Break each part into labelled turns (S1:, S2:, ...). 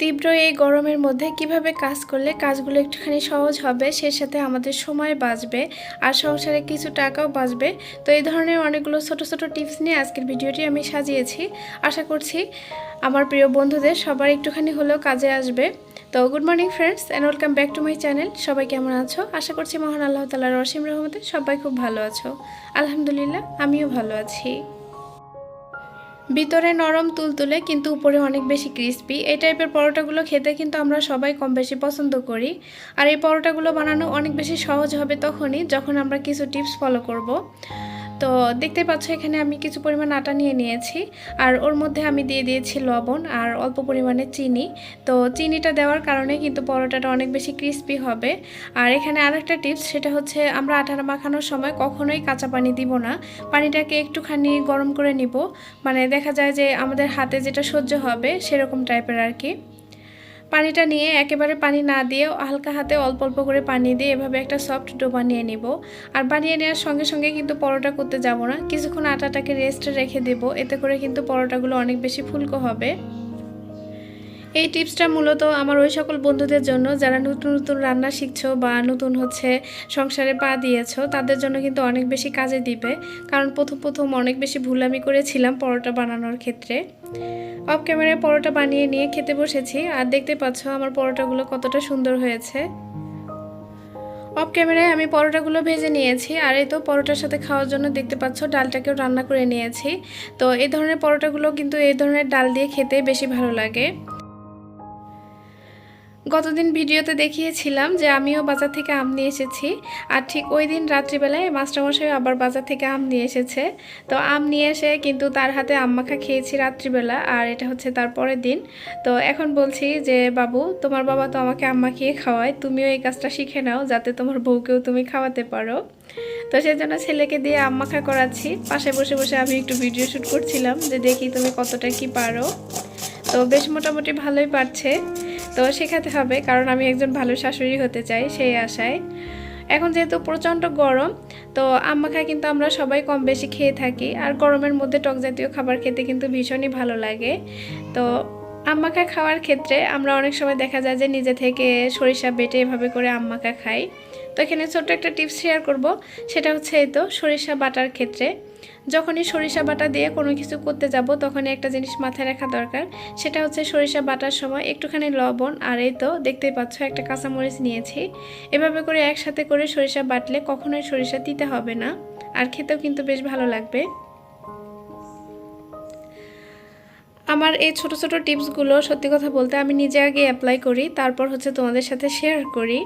S1: তীব্র এই গরমের মধ্যে কীভাবে কাজ করলে কাজগুলো একটুখানি সহজ হবে, সে সাথে আমাদের সময় বাঁচবে আর সংসারে কিছু টাকাও বাঁচবে। তো এই ধরনের অনেকগুলো ছোট ছোট টিপস নিয়ে আজকের ভিডিওটি আমি সাজিয়েছি। আশা করছি আমার প্রিয় বন্ধুদের সবার একটুখানি হলেও কাজে আসবে। তো good morning friends and welcome back to my channel সবাই কেমন আছো? আশা করছি মহান আল্লাহ তালার রসিম রহমতে সবাই খুব ভালো আছো। আলহামদুলিল্লাহ, আমিও ভালো আছি। ভিতরে নরম তুলতুলে, কিন্তু উপরে অনেক বেশি ক্রিস্পি এই টাইপের পরোটাগুলো খেতে কিন্তু আমরা সবাই কম বেশি পছন্দ করি। আর এই পরোটাগুলো বানানো অনেক বেশি সহজ হবে তখনই যখন আমরা কিছু টিপস ফলো করব। তো দেখতে পাচ্ছ, এখানে আমি কিছু পরিমাণ আটা নিয়ে নিয়েছি। আর ওর মধ্যে আমি দিয়ে দিয়েছি লবণ আর অল্প পরিমাণে চিনি। তো চিনিটা দেওয়ার কারণে কিন্তু পরোটাটা অনেক বেশি ক্রিস্পি হবে। আর এখানে আরেকটা টিপস সেটা হচ্ছে আমরা আটাটা মাখানোর সময় কখনোই কাঁচা পানি দিব না। পানিটাকে একটুখানি গরম করে নিব। মানে দেখা যায় যে আমাদের হাতে যেটা সহ্য হবে সেরকম টাইপের আর কি। পানিটা নিয়ে একেবারে পানি না দিয়ে হালকা হাতে অল্প অল্প করে পানি দিয়ে এভাবে একটা সফট ডো বানিয়ে নিব। আর বানিয়ে নেওয়ার সঙ্গে সঙ্গে কিন্তু পরোটা করতে যাব না। কিছুক্ষণ আটাটাকে রেস্টে রেখে দেব। এতে করে কিন্তু পরোটাগুলো অনেক বেশি ফুলকো হবে। এই টিপসটা মূলত আমার ওই সকল বন্ধুদের জন্য যারা নতুন নতুন রান্না শিখছো বা নতুন হচ্ছে সংসারে পা দিয়েছ, তাদের জন্য কিন্তু অনেক বেশি কাজে দিবে। কারণ প্রথম প্রথম অনেক বেশি ভুল আমি করেছিলাম পরোটা বানানোর ক্ষেত্রে। অফ ক্যামেরায় পরোটা বানিয়ে নিয়ে খেতে বসেছি, আর দেখতে পাচ্ছ আমার পরোটাগুলো কতটা সুন্দর হয়েছে। অফ ক্যামেরায় আমি পরোটাগুলো ভেজে নিয়েছি, আর এই তো পরোটার সাথে খাওয়ার জন্য দেখতে পাচ্ছ ডালটাকেও রান্না করে নিয়েছি। তো এই ধরনের পরোটাগুলো কিন্তু এই ধরনের ডাল দিয়ে খেতে বেশি ভালো লাগে। গতদিন ভিডিওতে দেখিয়েছিলাম যে আমিও বাজার থেকে আম নিয়ে এসেছি। আর ঠিক ওই দিন রাত্রিবেলায় মাস্টারমশাই আবার বাজার থেকে আম নিয়ে এসেছে। তো আম নিয়ে এসে কিন্তু তার হাতে আম মাখা খেয়েছি রাত্রিবেলা, আর এটা হচ্ছে তার পরের দিন। তো এখন বলছি যে, বাবু, তোমার বাবা তো আমাকে আম মাখিয়ে খাওয়ায়, তুমিও এই কাজটা শিখে নাও যাতে তোমার বউকেও তুমি খাওয়াতে পারো। তো সেই জন্য ছেলেকে দিয়ে আম মাখা করাচ্ছি। পাশে বসে বসে আমি একটু ভিডিও শ্যুট করছিলাম যে, দেখি তুমি কতটা কি পারো? তো বেশ মোটামুটি ভালোই পারছে। তো শেখাতে হবে, কারণ আমি একজন ভালো শাশুড়ি হতে চাই সেই আশায়। এখন যেহেতু প্রচণ্ড গরম, তো আম্মাখা কিন্তু আমরা সবাই কম বেশি খেয়ে থাকি। আর গরমের মধ্যে টক জাতীয় খাবার খেতে কিন্তু ভীষণই ভালো লাগে। তো আম্মাখা খাওয়ার ক্ষেত্রে আমরা অনেক সময় দেখা যায় যে নিজে থেকে সরিষা বেটে এভাবে করে আম্মাখা খাই। তো এখানে ছোট্ট একটা টিপস শেয়ার করব, সেটা হচ্ছে এই তো সরিষা বাটার ক্ষেত্রে। যখনই সরিষা বাটা দিয়ে কোনো কিছু করতে যাব, তখনই একটা জিনিস মাথায় রাখা দরকার। সেটা হচ্ছে সরিষা বাটার সময় একটুখানি লবণ আর এই তো দেখতেই পাচ্ছ একটা কাঁচামরিচ নিয়েছি। এভাবে করে একসাথে করে সরিষা বাটলে কখনোই সরিষা দিতে হবে না। আর খেতেও কিন্তু বেশ ভালো লাগবে। আমার এই ছোট ছোট টিপসগুলো সত্যি কথা বলতে আমি নিজে আগে অ্যাপ্লাই করি, তারপর হচ্ছে তোমাদের সাথে শেয়ার করি।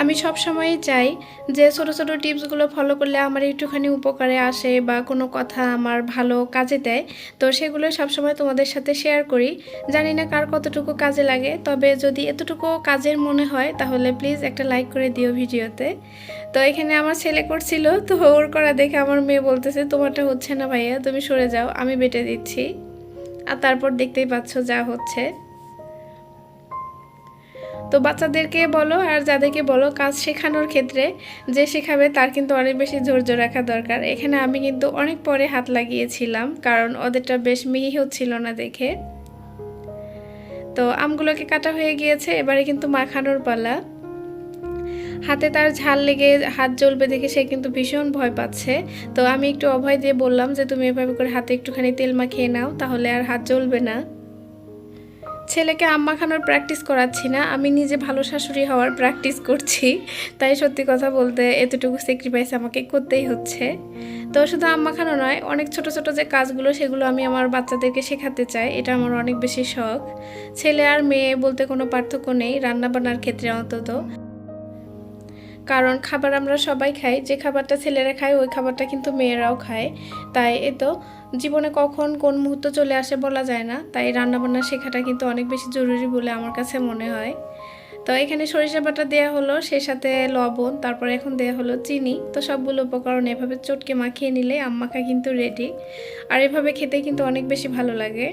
S1: আমি সব সময়ই চাই যে ছোট ছোট টিপসগুলো ফলো করলে আমার একটুখানি উপকারে আসে বা কোনো কথা আমার ভালো কাজে দেয়। তো সেগুলো সবসময় তোমাদের সাথে শেয়ার করি। জানি না কার কতটুকু কাজে লাগে, তবে যদি এতটুকু কাজের মনে হয় তাহলে প্লিজ একটা লাইক করে দিও ভিডিওতে। তো এখানে আমার ছেলে করছিল, তো ওর করা দেখে আমার মেয়ে বলতেছে, তোমারটা হচ্ছে না ভাইয়া, তুমি সরে যাও, আমি বেটে দিচ্ছি। আর তারপর দেখতেই পাচ্ছ যা হচ্ছে। তো বাচ্চাদেরকে বলো আর যাদেরকে বলো কাজ শেখানোর ক্ষেত্রে যে শেখাবে তার কিন্তু অনেক বেশি ধৈর্য রাখা দরকার। এখানে আমি কিন্তু অনেক পরে হাত লাগিয়েছিলাম কারণ ওদেরটা বেশ মিহি হচ্ছিল না দেখে। তো আমগুলোকে কাটা হয়ে গিয়েছে, এবারে কিন্তু মাখানোর পালা। হাতে তার ঝাল লেগে হাত জ্বলবে দেখে সে কিন্তু ভীষণ ভয় পাচ্ছে। তো আমি একটু অভয় দিয়ে বললাম যে, তুমি এভাবে করে হাতে একটুখানি তেল মাখিয়ে নাও, তাহলে আর হাত জ্বলবে না। ছেলেকে আম্মা খানোর প্র্যাকটিস করাচ্ছি না, আমি নিজে ভালো শাশুড়ি হওয়ার প্র্যাকটিস করছি। তাই সত্যি কথা বলতে এতটুকু স্যাক্রিফাইস আমাকে করতেই হচ্ছে। তো শুধু আম্মা খানো নয়, অনেক ছোট ছোট যে কাজগুলো, সেগুলো আমি আমার বাচ্চাদেরকে শেখাতে চাই, এটা আমার অনেক বেশি শখ। ছেলে আর মেয়ে বলতে কোনো পার্থক্য নেই রান্নাবান্নার ক্ষেত্রে অন্তত। কারণ খাবার আমরা সবাই খাই, যে খাবারটা ছেলেরা খায়, ওই খাবারটা কিন্তু মেয়েরাও খায়। তাই এ তো জীবনে কখন কোন মুহূর্ত চলে আসে বলা যায় না, তাই রান্নাবান্না শেখাটা কিন্তু অনেক বেশি জরুরি বলে আমার কাছে মনে হয়। তো এখানে সরিষা বাটা দেওয়া হলো, সেই সাথে লবণ, তারপর এখন দেওয়া হলো চিনি। তো সবগুলো উপকরণ এভাবে চটকে মাখিয়ে নিলে আম্মাখা কিন্তু রেডি আর এভাবে খেতে কিন্তু অনেক বেশি ভালো লাগে।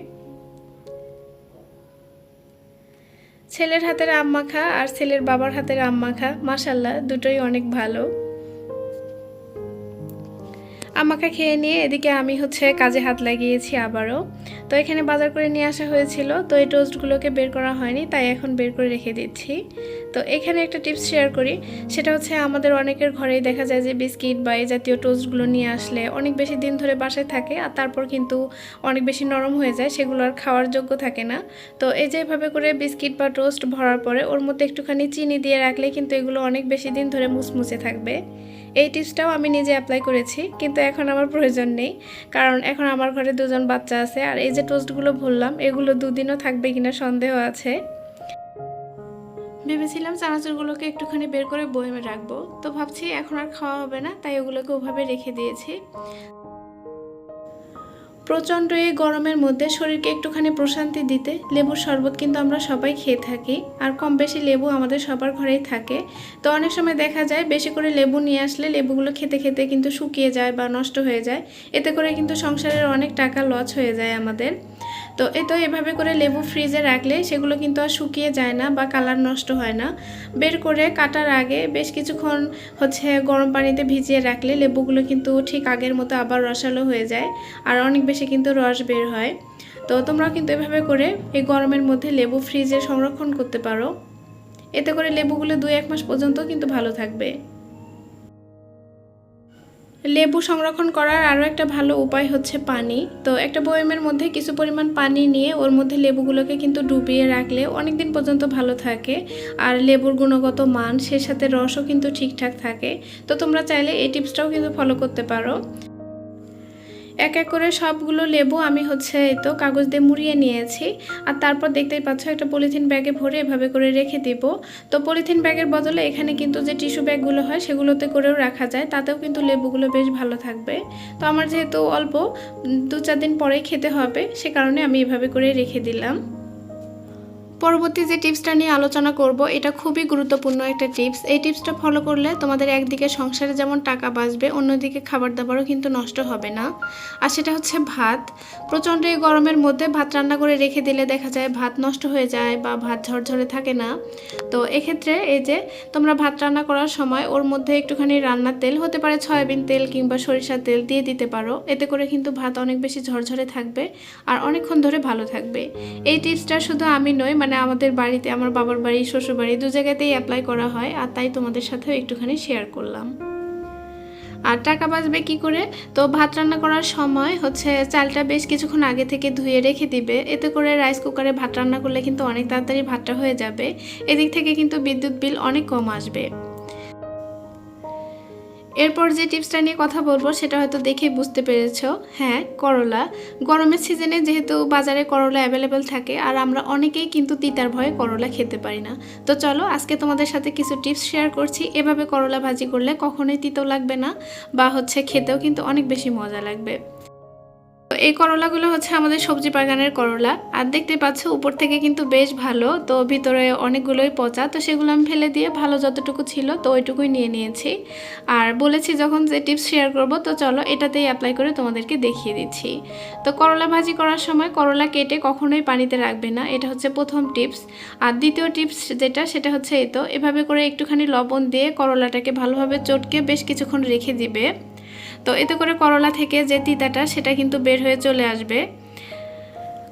S1: ছেলের হাতের আম মাখা আর ছেলের বাবার হাতের আম মাখা মাসাল্লাহ দুটোই অনেক ভালো। আমাকে খেয়ে নিয়ে এদিকে আমি হচ্ছে কাজে হাত লাগিয়েছি আবারও। তো এখানে বাজার করে নিয়ে আসা হয়েছিল, তো এই টোস্টগুলোকে বের করা হয়নি, তাই এখন বের করে রেখে দিচ্ছি। তো এখানে একটা টিপস শেয়ার করি, সেটা হচ্ছে আমাদের অনেকের ঘরেই দেখা যায় যে বিস্কিট বা এই জাতীয় টোস্টগুলো নিয়ে আসলে অনেক বেশি দিন ধরে বাসায় থাকে আর তারপর কিন্তু অনেক বেশি নরম হয়ে যায়, সেগুলো আর খাওয়ার যোগ্য থাকে না। তো এই যে এভাবে করে বিস্কিট বা টোস্ট ভরার পরে ওর মধ্যে একটুখানি চিনি দিয়ে রাখলে কিন্তু এগুলো অনেক বেশি দিন ধরে মুচমুচে থাকবে। এই টিপসটাও আমি নিজে অ্যাপ্লাই করেছি, কিন্তু এখন আমার প্রয়োজন নেই। কারণ এখন আমার ঘরে দুজন বাচ্চা আছে, আর এই যে টোস্টগুলো ভরলাম এগুলো দুদিনও থাকবে কিনা সন্দেহ আছে। ভেবেছিলাম চানাচুরগুলোকে একটুখানি বের করে বয়েমে রাখব, তো ভাবছি এখন আর খাওয়া হবে না, তাই ওগুলোকে ওভাবে রেখে দিয়েছি। প্রচণ্ড এই গরমের মধ্যে শরীরকে একটুখানি প্রশান্তি দিতে লেবুর শরবত কিন্তু আমরা সবাই খেয়ে থাকি, আর কম বেশি লেবু আমাদের সবার ঘরেই থাকে। তো অনেক সময় দেখা যায় বেশি করে লেবু নিয়ে আসলে লেবুগুলো খেতে খেতে কিন্তু শুকিয়ে যায় বা নষ্ট হয়ে যায়। এতে করে কিন্তু সংসারের অনেক টাকা লস হয়ে যায় আমাদের। তো এ তো এভাবে করে লেবু ফ্রিজে রাখলে সেগুলো কিন্তু আর শুকিয়ে যায় না বা কালার নষ্ট হয় না। বের করে কাটার আগে বেশ কিছুক্ষণ হচ্ছে গরম পানিতে ভিজিয়ে রাখলে লেবুগুলো কিন্তু ঠিক আগের মতো আবার রসালো হয়ে যায় আর অনেক বেশি কিন্তু রস বের হয়। তো তোমরাও কিন্তু এভাবে করে এই গরমের মধ্যে লেবু ফ্রিজে সংরক্ষণ করতে পারো। এতে করে লেবুগুলো দুই এক মাস পর্যন্ত কিন্তু ভালো থাকবে। লেবু সংরক্ষণ করার আরও একটা ভালো উপায় হচ্ছে পানি। তো একটা বয়মের মধ্যে কিছু পরিমাণ পানি নিয়ে ওর মধ্যে লেবুগুলোকে কিন্তু ডুবিয়ে রাখলে অনেক দিন পর্যন্ত ভালো থাকে। আর লেবুর গুণগত মান, সে সাথে রসও কিন্তু ঠিকঠাক থাকে। তো তোমরা চাইলে এই টিপসটাও কিন্তু ফলো করতে পারো। এক এক করে সবগুলো লেবু আমি হচ্ছে এই তো কাগজ দিয়ে মুড়িয়ে নিয়েছি। আর তারপর দেখতেই পাচ্ছ একটা পলিথিন ব্যাগে ভরে এভাবে করে রেখে দিব। তো পলিথিন ব্যাগের বদলে এখানে কিন্তু যে টিস্যু ব্যাগগুলো হয় সেগুলোতে করেও রাখা যায়, তাতেও কিন্তু লেবুগুলো বেশ ভালো থাকবে। তো আমার যেহেতু অল্প দু চার দিন পরেই খেতে হবে, সে কারণে আমি এভাবে করে রেখে দিলাম। পরবর্তী যে টিপসটা নিয়ে আলোচনা করব, এটা খুবই গুরুত্বপূর্ণ একটা টিপস। এই টিপসটা ফলো করলে তোমাদের একদিকে সংসারে যেমন টাকা বাঁচবে, অন্যদিকে খাবার দাবারও কিন্তু নষ্ট হবে না। আর সেটা হচ্ছে ভাত। প্রচণ্ড এই গরমের মধ্যে ভাত রান্না করে রেখে দিলে দেখা যায় ভাত নষ্ট হয়ে যায় বা ভাত ঝরঝরে থাকে না। তো এক্ষেত্রে এই যে তোমরা ভাত রান্না করার সময় ওর মধ্যে একটুখানি রান্নার তেল, হতে পারে সয়াবিন তেল কিংবা সরিষার তেল দিয়ে দিতে পারো। এতে করে কিন্তু ভাত অনেক বেশি ঝরঝরে থাকবে আর অনেকক্ষণ ধরে ভালো থাকবে। এই টিপসটা শুধু আমি নই মানে আমাদের বাড়িতে, আমার বাবার বাড়ি, শ্বশুর বাড়ি, দু জায়গাতেই অ্যাপ্লাই করা হয়, আর তাই তোমাদের সাথেও একটুখানি শেয়ার করলাম। আর টাকা বাঁচবে কি করে? তো ভাত রান্না করার সময় হচ্ছে চালটা বেশ কিছুক্ষণ আগে থেকে ধুয়ে রেখে দিবে। এতে করে রাইস কুকারে ভাত রান্না করলে কিন্তু অনেক তাড়াতাড়ি ভাতটা হয়ে যাবে। এদিক থেকে কিন্তু বিদ্যুৎ বিল অনেক কম আসবে। এরপর যে টিপসটা নিয়ে কথা বলব, সেটা হয়তো দেখে বুঝতে পেরেছ। হ্যাঁ করলা। গরমের সিজনে যেহেতু বাজারে করলা অ্যাভেলেবেল থাকে, আর আমরা অনেকেই কিন্তু তিতার ভয়ে করলা খেতে পারি না। তো চলো, আজকে তোমাদের সাথে কিছু টিপস শেয়ার করছি। এভাবে করলা ভাজি করলে কখনোই তিতো লাগবে না, বা হচ্ছে খেতেও কিন্তু অনেক বেশি মজা লাগবে। এই করলাগুলো হচ্ছে আমাদের সবজি বাগানের করলা। আর দেখতে পাচ্ছ, উপর থেকে কিন্তু বেশ ভালো। তো ভিতরে অনেকগুলোই পচা। তো সেগুলো আমি ফেলে দিয়ে ভালো যতটুকু ছিল, তো ওইটুকুই নিয়ে নিয়েছি। আর বলেছি যখন যে টিপস শেয়ার করব, তো চলো এটাতেই অ্যাপ্লাই করে তোমাদেরকে দেখিয়ে দিচ্ছি। তো করলা ভাজি করার সময় করলা কেটে কখনোই পানিতে রাখবে না। এটা হচ্ছে প্রথম টিপস। আর দ্বিতীয় টিপস যেটা, সেটা হচ্ছে এই তো, এভাবে করে একটুখানি লবণ দিয়ে করলাটাকে ভালোভাবে চটকে বেশ কিছুক্ষণ রেখে দিবে। তো এতে করে করলা থেকে যে তিতাটা, সেটা কিন্তু বের হয়ে চলে আসবে।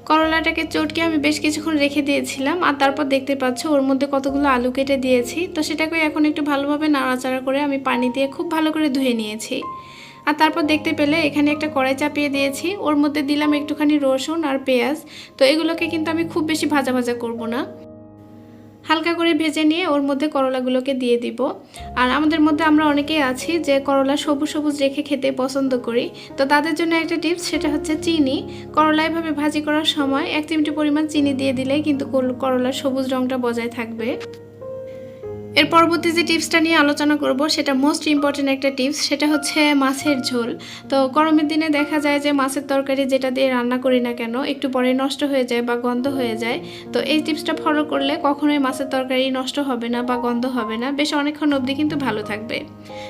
S1: করলাটাকে চটকে আমি বেশ কিছুক্ষণ রেখে দিয়েছিলাম, আর তারপর দেখতে পাচ্ছ ওর মধ্যে কতগুলো আলু কেটে দিয়েছি। তো সেটাকে এখন একটু ভালোভাবে নাড়াচাড়া করে আমি পানি দিয়ে খুব ভালো করে ধুয়ে নিয়েছি। আর তারপর দেখতে পেলে এখানে একটা কড়াই চাপিয়ে দিয়েছি, ওর মধ্যে দিলাম একটুখানি রসুন আর পেঁয়াজ। তো এগুলোকে কিন্তু আমি খুব বেশি ভাজা ভাজা করব না। হালকা করে ভেজে নিয়ে ওর মধ্যে করলাগুলোকে দিয়ে দিব। আর আমাদের মধ্যে আমরা অনেকেই আছি যে করলা সবুজ সবুজ রেখে খেতে পছন্দ করি। তো তাদের জন্য একটা টিপস সেটা হচ্ছে চিনি। করলা এভাবে ভাজি করার সময় এক চিমটি পরিমাণ চিনি দিয়ে দিলে কিন্তু করলার সবুজ রঙটা বজায় থাকবে। এর পরবর্তী যে টিপসটা নিয়ে আলোচনা করব, সেটা মোস্ট ইম্পর্টেন্ট একটা টিপস, সেটা হচ্ছে মাছের ঝোল। তো গরমের দিনে দেখা যায় যে মাছের তরকারি যেটা দিয়ে রান্না করি না কেন, একটু পরে নষ্ট হয়ে যায় বা গন্ধ হয়ে যায়। তো এই টিপসটা ফলো করলে কখনোই মাছের তরকারি নষ্ট হবে না বা গন্ধ হবে না, বেশ অনেকক্ষণ অবধি কিন্তু ভালো থাকবে।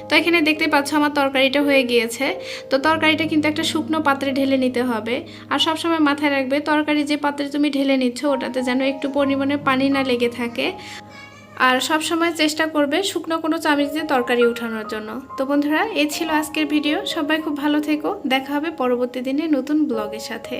S1: তো এখানে দেখতে পাচ্ছ আমার তরকারিটা হয়ে গিয়েছে। তো তরকারিটা কিন্তু একটা শুকনো পাত্রে ঢেলে নিতে হবে। আর সবসময় মাথায় রাখবে, তরকারি যে পাত্রে তুমি ঢেলে নিচ্ছ, ওটাতে যেন একটু পরিমাণে পানি না লেগে থাকে। আর সব সময় চেষ্টা করবে শুকনো কোনো চামিচ দিয়ে তরকারি উঠানোর জন্য। তো বন্ধুরা, এই ছিল আজকের ভিডিও। সবাই খুব ভালো থেকো। দেখা হবে পরবর্তী দিনে নতুন ব্লগের সাথে।